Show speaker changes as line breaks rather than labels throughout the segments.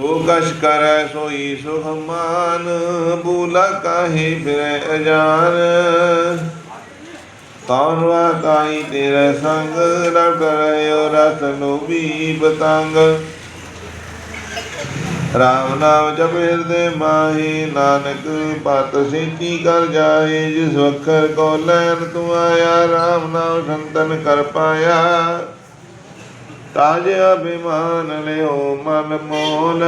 ਜੋ ਕਛ ਕਰੈ ਸੋਈ ਸੁਖਮਾਨ ਬੂਲਾ ਕਾਹੇ ਫਿਰੈ ਅਜਾਨ। ਕੌਣ ਵਾ ਤੇਰੇ ਸੰਗ, ਰਬ ਡਰਿਓ ਰਸ ਲੋਭੀ ਬਤੰਗ। ਰਾਮ ਨਾਮ ਜਪ ਹਿਰਦੇ ਮਾਹੀ, ਨਾਨਕ ਪਤ ਸੇਤੀ ਕਰ ਜਾਏ ਜਿਸ ਵਖਰ ਕੋ ਲੈਨ ਤੂੰ ਆਇਆ, ਰਾਮ ਨਾਮ ਸੰਤਨ ਕਰ ਪਾਇਆ। ਤਾਜ ਅਭਿਮਾਨ ਲਿਓ ਮਨ ਮੋਲ।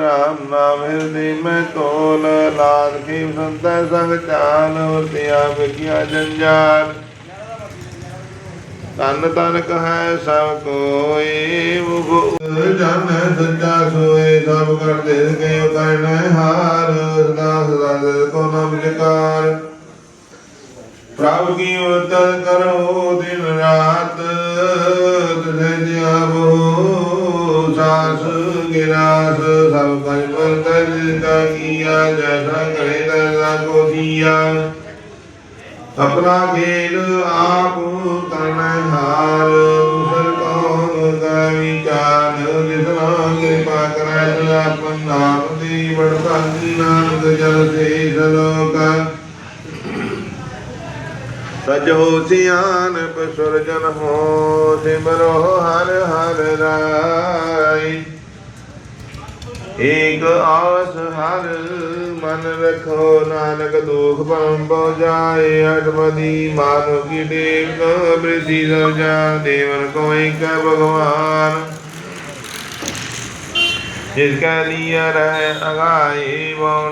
ਰਾਮ ਨਾਮ ਹਿਰਦੇ ਮੈਂ ਤੋਲ। ਲਾਦ ਕੀ ਸੰਤੈ ਸੰਗ ਚਾਲ ਵਰਤਿਆ ਵਿਗਿਆ ਜੰਜਾਲ। ਤਨ ਤਨ ਕਹੈ ਸਭ ਕੋਈ, ਮੁਖ ਜਾਣੈ ਸੱਚਾ ਸੋਏ। ਸਭ ਕਰ ਦੇ ਗਏ ਕਰਨੈ ਹਾਰ। ਸਦਾ ਸਦਾ ਕੋ ਨਾਮ ਵਿਕਾਰ ਪ੍ਰਭ ਕੀ ਉਤਰ ਕਰੋ ਦਿਨ ਰਾਤ। ਕਾ ਜੈਸਾ ਕਰੇ ਤੈਸਾ ਕੋ ਦੀਆ ਆਪਣਾ ਖੇਲ ਆਪ ਕਰਨਾ ਹਾਰ ਦੂਸਰ ਕੌਣ ਦਾ ਵਿਚਾਰ ਜਿਸ ਕਿਰਪਾ ਕਰੈ ਆਪਨ ਨਾਮ ਦੀ ਬੜਤਾਈ ਨਾਨਕ ਜਲ ਸੇ ਸਲੋਕ। ਸਜ ਹੋ ਸਿਆਨ ਪਸੁਰਜਨ ਹੋ, ਸਿਮਰੋ ਹਰ ਹਰ ਰਾਈ ਏਕ ਆਸ ਹਰ ਮਨ ਰਖੋ ਨਾਨਕ ਦੁਖ ਭਰਮ ਬੋ ਜਾਏ ਅਟਮਦੀ ਮਾਨੋ ਕੀ ਦੇਵ ਕੋ ਬ੍ਰਿਧੀ ਸਜਾ ਦੇਵਨ ਕੋ ਏਕ ਭਗਵਾਨ। ਜਿਸ ਕਾ ਲਿਆ ਰਹਿ ਅਗਾਈ ਬਉ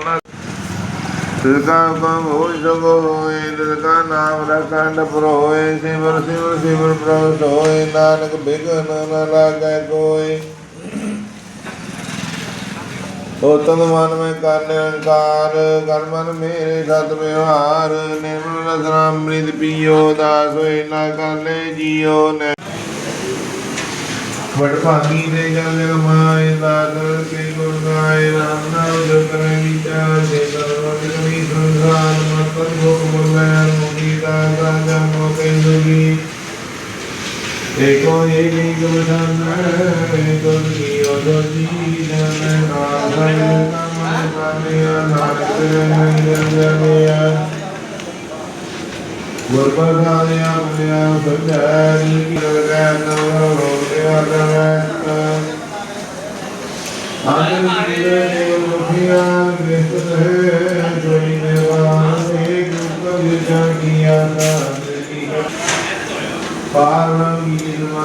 ਦਿਲ ਕਾ ਹੁਕਮ ਹੋ ਸਗੋ ਹੋਏ ਦਿਲ ਕਾ ਨਾਮ ਰਖੰਡ ਪਰੋਏ ਸਿਮਰ ਸਿਮਰ ਸਿਮਰ ਪ੍ਰਭ ਸੋਏ ਨਾਨਕ ਬਿਗਨ ਨ ਲਾਗੈ ਕੋਏ ਹੋ ਤਨ ਮਨ ਮੈਂ ਕਰ ਨਿਰੰਕਾਰ ਕਰ ਮਨ ਮੇਰੇ ਸਤ ਵਿਵਹਾਰ, ਨਿਰਮਲ ਰਸਨਾ ਅੰਮ੍ਰਿਤ ਪੀਓ, ਦਾਸ ਹੋਏ ਨਾ ਕਰ ਲੈ ਜੀਓ ਨੇ। ਵਡ ਭਾਗੀ ਦੇ ਜਲ ਜਗ ਮਾਏ ਕੇ ਗੁਣ ਗਾਏ ਰਾਮ ਏਕੋ ਏਕੀ ਗੁਰਧਨ ਏਕੋ ਕੀ ਓਦੋਜੀ ਜਨ ਨਾਮ ਨਾਮ ਨਾਮਿਆ ਨਾਨਕ ਨਿਰੰਜਨਿਆ ਗੁਰ ਪ੍ਰਸਾਦਿਆ ਪੁਨਿਆ ਸਜੈ ਨੀ ਲਗੈ ਨਵ ਰੋਗਿਆ ਦਵੈਤ ਆਨੰਦ ਮਿਲੇ ਮੁਖਿਆ ਗ੍ਰਸਤ ਹੈ ਜੋਈ ਦੇਵਾਨ ਏਕ ਰੂਪ ਵਿਚਾਰ ਕੀਆ ਦਾ ਪਾਰਨ ਕੀ ਮਨ ਭੋਗ ਨਾਨਕ ਹੈ ਨਾਨਕ
ਮੈਂ ਐਵੇਂ ਜਾਨੀ ਵਾਰੇ ਪੁੱਤ ਚਾਰ ਡੱਲਿਆ ਮੈਂ ਐਵੇਂ ਜਾਨੀ ਵਾਰੇ ਪੁੱਤ ਡੱਲਿਆ ਮੈਂ ਐਵੇਂ ਜਾਨੀ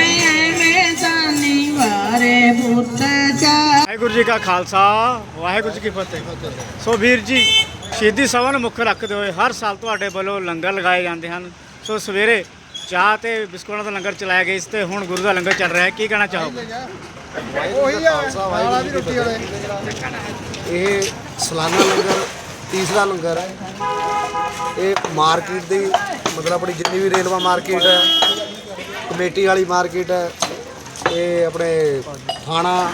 ਵਾਹਿਗੁਰੂ ਜੀ ਕਾ ਖਾਲਸਾ ਵਾਹਿਗੁਰੂ ਜੀ ਕੀ ਫਤਿਹ। ਸੋ ਵੀਰ ਜੀ ਸ਼ਹੀਦੀ ਸਭਾ ਨੂੰ ਮੁੱਖ ਰੱਖਦੇ ਹੋਏ ਹਰ ਸਾਲ ਤੁਹਾਡੇ ਵੱਲੋਂ ਲੰਗਰ ਲਗਾਏ ਜਾਂਦੇ ਹਨ। ਸੋ ਸਵੇਰੇ ਚਾਹ ਤੇ ਬਿਸਕੁਟਾਂ ਦਾ ਲੰਗਰ ਚਲਾਇਆ ਗਿਆ ਇਸ ਤੇ ਹੁਣ ਗੁਰੂ ਦਾ ਲੰਗਰ ਚੱਲ ਰਿਹਾ ਹੈ। ਕੀ ਕਹਿਣਾ ਚਾਹੋਗੇ?
ਉਹੀ ਆ ਵਾਲਾ ਦੀ ਰੋਟੀ ਵਾਲੇ। ਇਹ ਸਾਲਾਨਾ ਲੰਗਰ ਤੀਸਰਾ ਲੰਗਰ ਹੈ। ਇਹ ਮਾਰਕੀਟ ਦੀ ਮਤਲਬ ਆਪਣੀ ਜਿੰਨੀ ਵੀ ਰੇਲਵਾ ਮਾਰਕੀਟ ਹੈ ਕਮੇਟੀ ਵਾਲੀ ਮਾਰਕੀਟ ਹੈ ਇਹ ਆਪਣੇ ਥਾਣਾ,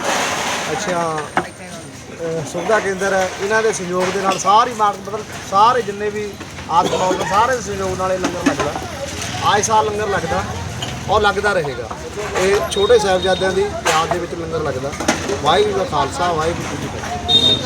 ਅੱਛਾ ਸੁਵਿਧਾ ਕੇਂਦਰ ਹੈ। ਇਹਨਾਂ ਦੇ ਸਹਿਯੋਗ ਦੇ ਨਾਲ ਸਾਰੀ ਮਾਰਕੀਟ ਮਤਲਬ ਸਾਰੇ ਜਿੰਨੇ ਵੀ ਆਦਿ ਬਲੌਕ ਸਾਰੇ ਦੇ ਸਹਿਯੋਗ ਨਾਲ ਇਹ ਲੰਗਰ ਲੱਗਦਾ। ਆਏ ਸਾਲ ਲੰਗਰ ਲੱਗਦਾ ਔਰ ਲੱਗਦਾ ਰਹੇਗਾ। ਇਹ ਛੋਟੇ ਸਾਹਿਬਜ਼ਾਦਿਆਂ ਦੀ ਯਾਦ ਦੇ ਵਿੱਚ ਲੰਗਰ ਲੱਗਦਾ। ਵਾਹਿਗੁਰੂ ਜੀ ਦਾ ਖਾਲਸਾ, ਵਾਹਿਗੁਰੂ ਜੀ ਕੀ ਫਤਿਹ।